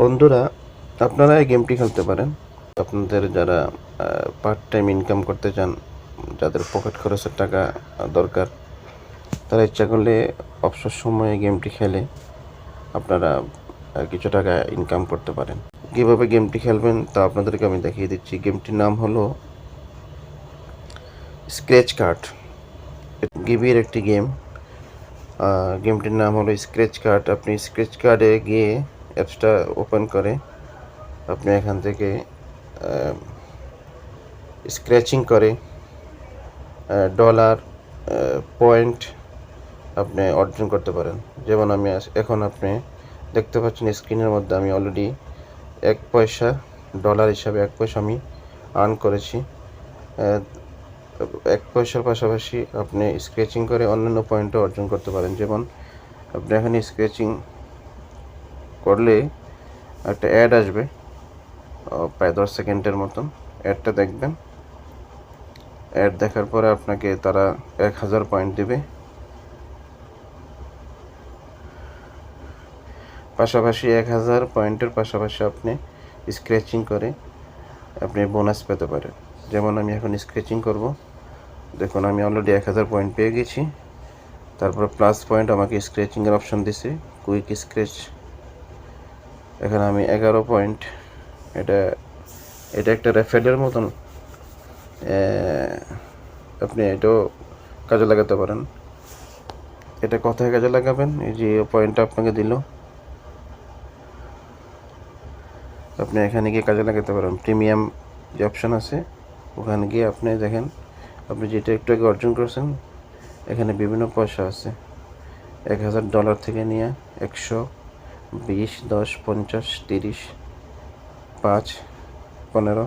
বন্ধুরা, আপনারা এই গেমটি খেলতে পারেন। আপনাদের যারা পার্ট টাইম ইনকাম করতে চান, যাদের পকেট খরচের টাকা দরকার, তারা ইচ্ছা করলে অবসর সময়ে গেমটি খেলে আপনারা কিছু টাকা ইনকাম করতে পারেন। কীভাবে গেমটি খেলবেন তা আপনাদেরকে আমি দেখিয়ে দিচ্ছি। গেমটির নাম হলো স্ক্র্যাচ কার্ড গিবির একটি গেম গেমটির নাম হলো স্ক্র্যাচ কার্ড আপনি স্ক্র্যাচ কার্ডে গিয়ে অ্যাপসটা ওপেন করে আপনি এখান থেকে স্ক্র্যাচিং করে ডলার পয়েন্ট আপনি অর্জন করতে পারেন। যেমন আমি এখন আপনি দেখতে পাচ্ছেন স্ক্রিনের মধ্যে আমি অলরেডি এক পয়সা, ডলার হিসাবে এক পয়সা আমি আর্ন করেছি। এক পয়সার পাশাপাশি আপনি স্কেচিং করে অন্যান্য পয়েন্টও অর্জন করতে পারেন। যেমন আপনি এখানে স্কেচিং করলে একটা অ্যাড আসবে প্রায় দশ সেকেন্ডের মতন অ্যাডটা দেখবেন। অ্যাড দেখার পরে আপনাকে তারা এক হাজার পয়েন্ট দেবে। পাশাপাশি এক হাজার পয়েন্টের পাশাপাশি আপনি স্ক্র্যাচিং করে আপনি বোনাস পেতে পারেন। যেমন আমি এখন স্কেচিং করব। দেখুন, আমি অলরেডি এক হাজার পয়েন্ট পেয়ে গেছি। তারপর প্লাস পয়েন্ট আমাকে স্ক্রেচিংয়ের অপশন দিছে। কুইক স্ক্রেচ এখানে আমি এগারো পয়েন্ট এটা এটা একটা রেফেডের মতন আপনি এটাও কাজে লাগাতে পারেন। এটা কোথায় কাজে লাগাবেন? এই যে পয়েন্টটা আপনাকে দিল। আপনি এখানে গিয়ে কাজে লাগাতে পারেন। প্রিমিয়াম যে অপশান আছে, ওখানে গিয়ে আপনি দেখেন, আপনি যেটা একটু আগে অর্জন করছেন, এখানে বিভিন্ন পয়সা আছে। এক হাজার ডলার থেকে নিয়ে একশো বিশ, দশ, পঞ্চাশ, তিরিশ, পাঁচ, পনেরো,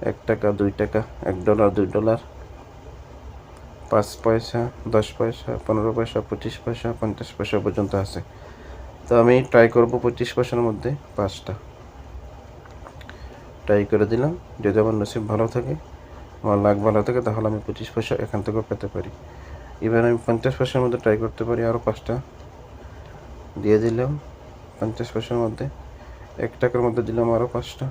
এক টাকা, দুই টাকা, এক ডলার, দুই ডলার, পাঁচ পয়সা, দশ পয়সা, পনেরো পয়সা, পঁচিশ পয়সা, পঞ্চাশ পয়সা পর্যন্ত আছে। তো আমি ট্রাই করব পঁচিশ পয়সার মধ্যে পাঁচটা। ট্রাই করে দিলাম। যদি আমার নসিব ভালো থাকে, আমার লাখ ভালো থাকে, তাহলে আমি পঁচিশ পয়সা এখান থেকেও পেতে পারি। এবার আমি পঞ্চাশ পয়সার মধ্যে ট্রাই করতে পারি আরও পাঁচটা। দিয়ে দিলাম পঞ্চাশ পয়সার মধ্যে। এক টাকার মধ্যে দিলাম আরও পাঁচটা।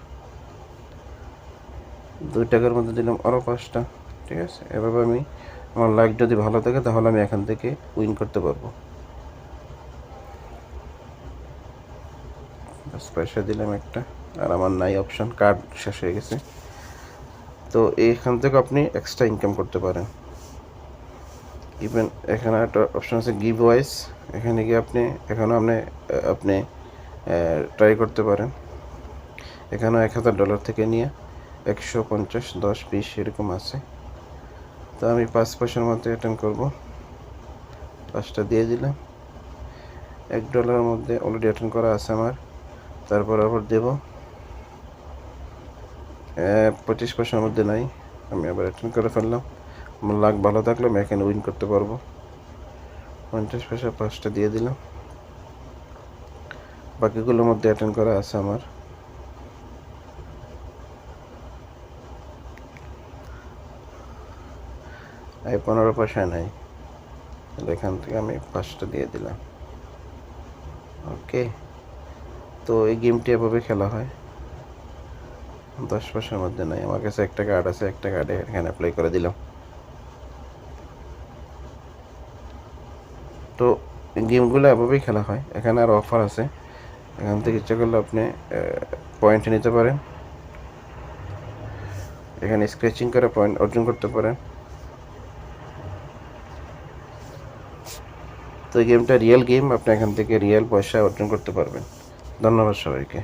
দুই টাকার মধ্যে দিলাম আরও পাঁচটা, ঠিক আছে? এভাবে আমি আমার লাইফ যদি ভালো থাকে, তাহলে আমি এখান থেকে উইন করতে পারব। পয়সা দিলাম একটা, আর আমার নাই অপশন কার্ড শেষ হয়ে গেছে। তো এইখান থেকে আপনি এক্সট্রা ইনকাম করতে পারেন। ইভেন এখানে একটা অপশন আছে গিভ ওয়াইস এখানে গিয়ে আপনি, এখানেও আপনি আপনি ট্রাই করতে পারেন। এখানেও এক হাজার ডলার থেকে নিয়ে একশো পঞ্চাশ, দশ, বিশ এরকম আছে। তো আমি পাঁচ পয়সার মধ্যে অ্যাটেন্ড করব। পাঁচটা দিয়ে দিলাম। এক ডলারের মধ্যে অলরেডি অ্যাটেন্ড করা আছে আমার। তারপর আবার দেব। পঁচিশ পয়সার মধ্যে নাই। আমি আবার অ্যাটেন্ড করে ফেললাম। আমার লাখ ভালো থাকলে আমি এখানে উইন করতে পারব। পঞ্চাশ পয়সা পাঁচটা দিয়ে দিলাম। বাকিগুলোর মধ্যে অ্যাটেন্ড করা আছে আমার। এই পনেরো পয়সা নাই। তাহলে এখান থেকে আমি পাঁচটা দিয়ে দিলাম। ওকে তো এই গেমটি এভাবে খেলা হয়। দশ পয়সার মধ্যে নাই। আমার কাছে একটা কার্ড আছে, একটা কার্ডে এখানে অ্যাপ্লাই করে দিলাম। তো গেমগুলো এভাবেই খেলা হয়। এখানে আর অফার আছে। এখান থেকে ইচ্ছা করলে আপনি পয়েন্ট নিতে পারেন। এখানে স্ক্র্যাচিং করে পয়েন্ট অর্জন করতে পারেন। তো গেমটা রিয়েল গেম আপনি এখান থেকে রিয়েল পয়সা অর্জন করতে পারবেন। ধন্যবাদ সবাইকে।